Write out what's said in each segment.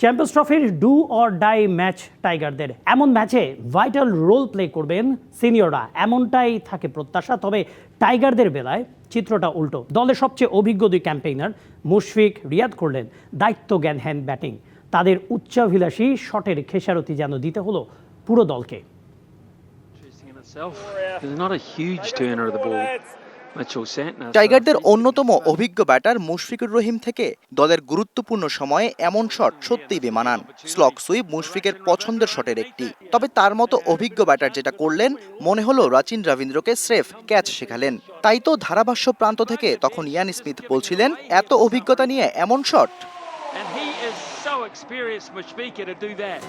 Champions ট্রফির do or die match টাইগারদের এমন ম্যাচে ভাইটাল রোল প্লে করবেন সিনিয়ররা এমনটাই থাকে প্রত্যাশা, তবে টাইগারদের বেলায় চিত্রটা উল্টো। দলের সবচেয়ে অভিজ্ঞ দুই ক্যাম্পেইনার মুশফিক রিয়াদ করলেন দায়িত্ব জ্ঞান হ্যান্ড ব্যাটিং তাদের উচ্চাভিলাষী শটের খেসারতি যেন দিতে হলো পুরো দলকে। টাইগারদের অন্যতম অভিজ্ঞ ব্যাটার মুশফিকুর রহিম থেকে দলের গুরুত্বপূর্ণ সময়ে এমন শট সত্যিই বেমানান। স্লক সুইপ মুশফিকের পছন্দের শটের একটি। তবে তার মতো অভিজ্ঞ ব্যাটার যেটা করলেন, মনে হলো রাচিন রবীন্দ্রকে স্রেফ ক্যাচ শেখালেন। তাই তো ধারাভাষ্য প্রান্ত থেকে তখন ইয়ান স্মিথ বলছিলেন, এত অভিজ্ঞতা নিয়ে এমন shot experienced, Mushfika, to do that.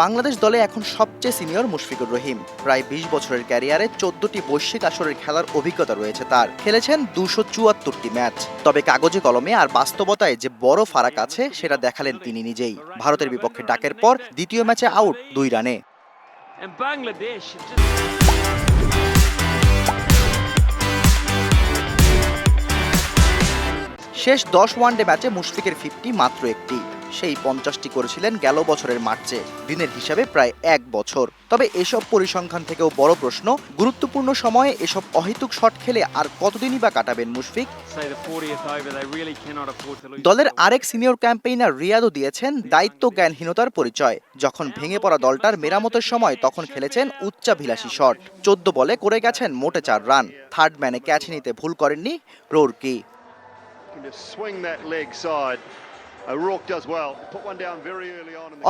Bangladesh দলে এখন সবচেয়ে সিনিয়র মুশফিকুর রহিম। প্রায় বিশ বছরের ক্যারিয়ারে চোদ্দটি বৈশ্বিক আসরের খেলার অভিজ্ঞতা রয়েছে তার। খেলেছেন দুশো চুয়াত্তরটি ম্যাচ। তবে কাগজে কলমে আর বাস্তবতায় যে বড় ফারাক আছে সেটা দেখালেন তিনি নিজেই। ভারতের বিপক্ষে ডাকের পর দ্বিতীয় ম্যাচে আউট দুই রানে। শেষ দশ ওয়ানডে ম্যাচে মুশফিকের ফিফটি মাত্র একটি। সেই পঞ্চাশটি করেছিলেন গেল বছরের মার্চে দিনের হিসাবে প্রায় এক বছর। তবে এসব পরিসংখ্যান থেকেও বড় প্রশ্ন গুরুত্বপূর্ণ সময়ে এসব অহেতুক শট খেলে আর কতদিনই বা কাটাবেন Mushfiq? Say the 40th over, they really cannot afford to lose. দলের আরেক সিনিয়র ক্যাম্পেইনার রিয়াদও দিয়েছেন দায়িত্ব জ্ঞানহীনতার পরিচয়। যখন ভেঙে পড়া দলটার মেরামতের সময় তখন খেলেছেন উচ্চাভিলাষী শট। চোদ্দ বলে করে গেছেন মোটে চার রান। থার্ড ম্যানে ক্যাচ নিতে ভুল করেননি রোরকি।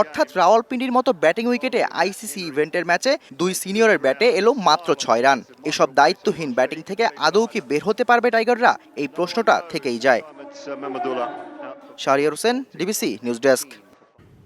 অর্থাৎ রাওয়ালপিন্ডির মতো ব্যাটিং উইকেটে আইসিসি ইভেন্টের ম্যাচে দুই সিনিয়রের ব্যাটে এলো মাত্র ছয় রান। এসব দায়িত্বহীন ব্যাটিং থেকে আদৌ কি বের হতে পারবে টাইগাররা? এই প্রশ্নটা থেকেই যায়. Shahriar Hossain DBC news desk.